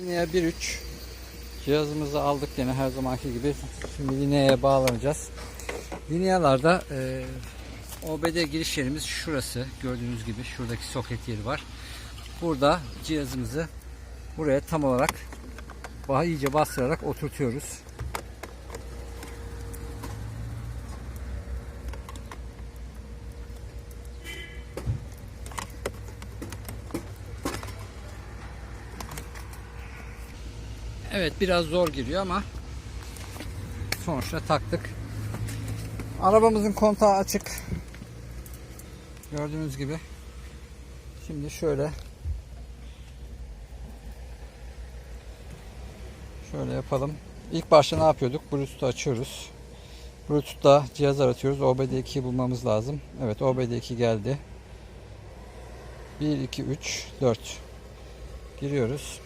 Linea 1.3 cihazımızı aldık yine her zamanki gibi. Şimdi Linea'ya bağlanacağız. Linea'larda e, OBD giriş yerimiz şurası. Gördüğünüz gibi şuradaki soket yeri var. Burada cihazımızı buraya tam olarak iyice bastırarak oturtuyoruz. Evet biraz zor giriyor ama sonuçta taktık. Arabamızın kontağı açık. Gördüğünüz gibi. Şimdi şöyle şöyle yapalım. İlk başta ne yapıyorduk? Bluetooth'u açıyoruz. Bluetooth'ta cihaz aratıyoruz. OBD2'yi bulmamız lazım. Evet OBD2 geldi. 1, 2, 3, 4. Giriyoruz.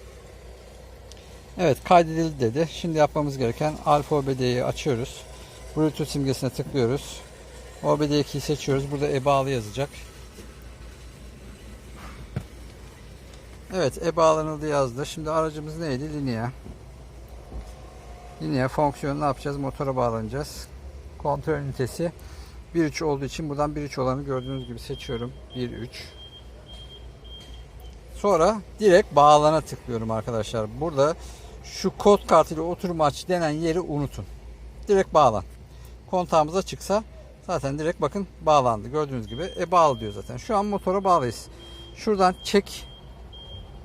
Evet kaydedildi dedi. Şimdi yapmamız gereken alfa OBD'yi açıyoruz. Bluetooth simgesine tıklıyoruz. OBD2'yi seçiyoruz. Burada e-bağlı yazacak. Evet e-bağlanıldı yazdı. Şimdi aracımız neydi? Linea. Linea fonksiyonu ne yapacağız? Motora bağlanacağız. Kontrol ünitesi 1.3 olduğu için buradan 1.3 olanı gördüğünüz gibi seçiyorum. 1.3 Sonra direkt bağlana tıklıyorum arkadaşlar. Burada şu kod kartıyla oturum aç denen yeri unutun. Direkt bağlan. Kontağımıza çıksa zaten direkt bakın bağlandı. Gördüğünüz gibi e bağlı diyor zaten. Şu an motora bağlıyız. Şuradan çek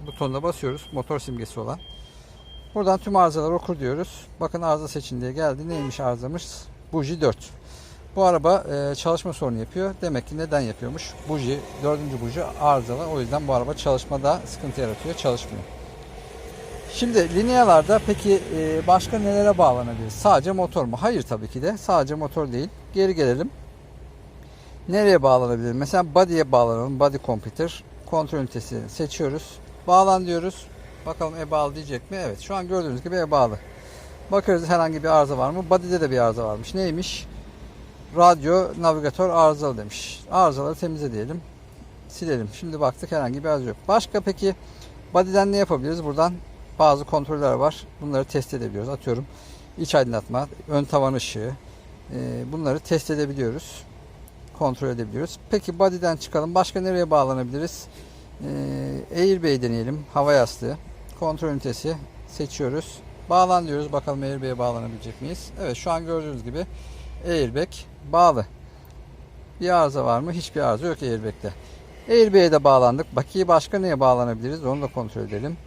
butonuna basıyoruz. Motor simgesi olan. Buradan tüm arızaları okur diyoruz. Bakın arıza seçin diye geldi. Neymiş arızamız? Buji 4. Bu araba e, çalışma sorunu yapıyor. Demek ki neden yapıyormuş? Buji, dördüncü buji arızalı. O yüzden bu araba çalışmada sıkıntı yaratıyor. Çalışmıyor. Şimdi Linea'larda peki e, başka nelere bağlanabilir? Sadece motor mu? Hayır tabii ki de. Sadece motor değil. Geri gelelim. Nereye bağlanabilir? Mesela body'ye bağlanalım. Body computer. Kontrol ünitesi seçiyoruz. Bağlan diyoruz. Bakalım e-bağlı diyecek mi? Evet. Şu an gördüğünüz gibi e-bağlı. Bakarız herhangi bir arıza var mı? Body'de de bir arıza varmış. Neymiş? Radyo navigatör arızalı demiş. Arızaları temizle diyelim. Silelim. Şimdi baktık herhangi bir arıza yok. Başka peki body'den ne yapabiliriz? Buradan bazı kontroller var. Bunları test edebiliyoruz. Atıyorum iç aydınlatma, ön tavan ışığı. e, Bunları test edebiliyoruz. Kontrol edebiliyoruz. Peki body'den çıkalım. Başka nereye bağlanabiliriz? E, Airbag'i deneyelim. Hava yastığı. Kontrol ünitesi seçiyoruz. Bağlan diyoruz. Bakalım Airbag'e bağlanabilecek miyiz? Evet şu an gördüğünüz gibi airbag bağlı. Bir arıza var mı? Hiçbir arıza yok airbag'de. Airbag'e de bağlandık. Bakiye başka neye bağlanabiliriz? Onu da kontrol edelim.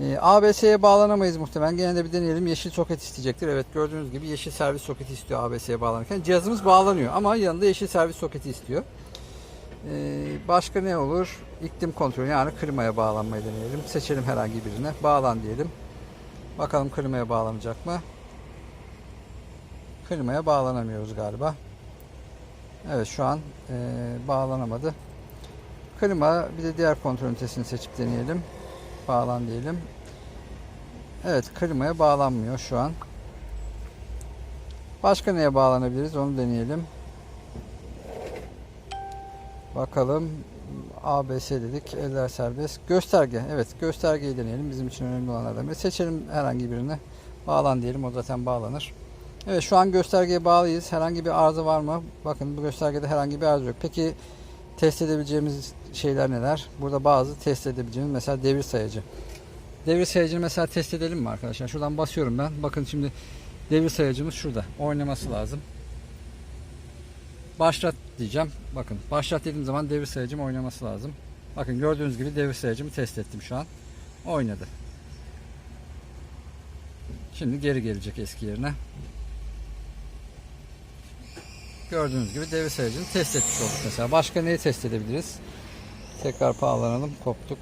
Ee, ABS'ye bağlanamayız muhtemelen. Gene de bir deneyelim. Yeşil soket isteyecektir. Evet gördüğünüz gibi yeşil servis soketi istiyor ABS'ye bağlanırken. Cihazımız bağlanıyor ama yanında yeşil servis soketi istiyor. Ee, başka ne olur? İklim kontrolü yani klimaya bağlanmayı deneyelim. Seçelim herhangi birine. Bağlan diyelim. Bakalım klimaya bağlanacak mı? Klimaya bağlanamıyoruz galiba. Evet şu an e, bağlanamadı. Klima bir de diğer kontrol ünitesini seçip deneyelim. Bağlan diyelim. Evet klimaya bağlanmıyor şu an. Başka neye bağlanabiliriz onu deneyelim. Bakalım ABS dedik. Eller serbest. Gösterge. Evet göstergeyi deneyelim. Bizim için önemli olanlardan biri. Seçelim herhangi birini. Bağlan diyelim. O zaten bağlanır. Evet şu an göstergeye bağlıyız. Herhangi bir arıza var mı? Bakın bu göstergede herhangi bir arıza yok. Peki test edebileceğimiz şeyler neler? Burada bazı test edebileceğimiz mesela devir sayacı. Devir sayacını mesela test edelim mi arkadaşlar? Şuradan basıyorum ben. Bakın şimdi devir sayacımız şurada. Oynaması lazım. Başlat diyeceğim. Bakın başlat dediğim zaman devir sayacım oynaması lazım. Bakın gördüğünüz gibi devir sayacımı test ettim şu an. Oynadı. Şimdi geri gelecek eski yerine. Gördüğünüz gibi devir sayacını test etmiş olduk mesela. Başka neyi test edebiliriz? Tekrar bağlanalım. Koptuk.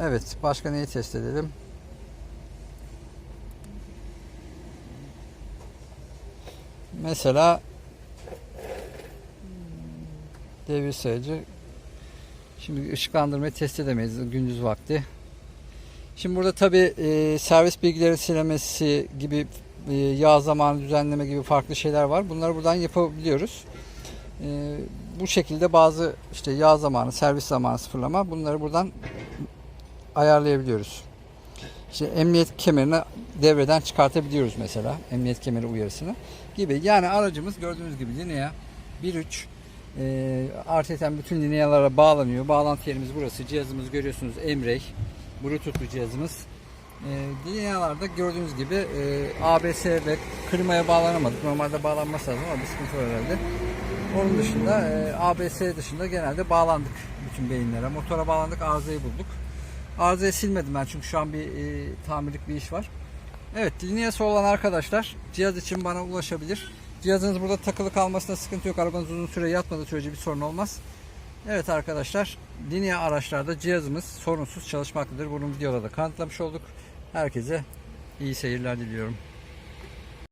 Evet. Başka neyi test edelim? Mesela devir sayacı Şimdi ışıklandırmayı test edemeyiz gündüz vakti. Şimdi burada tabi e, servis bilgileri silemesi gibi yağ zamanı düzenleme gibi farklı şeyler var. Bunları buradan yapabiliyoruz. E, bu şekilde bazı işte yağ zamanı, servis zamanı sıfırlama bunları buradan ayarlayabiliyoruz. İşte emniyet kemerini devreden çıkartabiliyoruz mesela. Emniyet kemeri uyarısını gibi. Yani aracımız gördüğünüz gibi Linea 1.3 e, RTT'den bütün linealara bağlanıyor. Bağlantı yerimiz burası. Cihazımız görüyorsunuz Emrey. Bluetooth'lu cihazımız. E, linealarda gördüğünüz gibi e, ABS ve klimaya bağlanamadık. Normalde bağlanması lazım ama bir sıkıntı var herhalde. Onun dışında e, ABS dışında genelde bağlandık bütün beyinlere. Motora bağlandık, arızayı bulduk. Arızayı silmedim ben çünkü şu an bir e, tamirlik bir iş var. Evet, lineası olan arkadaşlar cihaz için bana ulaşabilir. Cihazınız burada takılı kalmasında sıkıntı yok. Arabanız uzun süre yatmadığı sürece bir sorun olmaz. Evet arkadaşlar, Linea araçlarda cihazımız sorunsuz çalışmaktadır. Bunu videoda da kanıtlamış olduk. Herkese iyi seyirler diliyorum.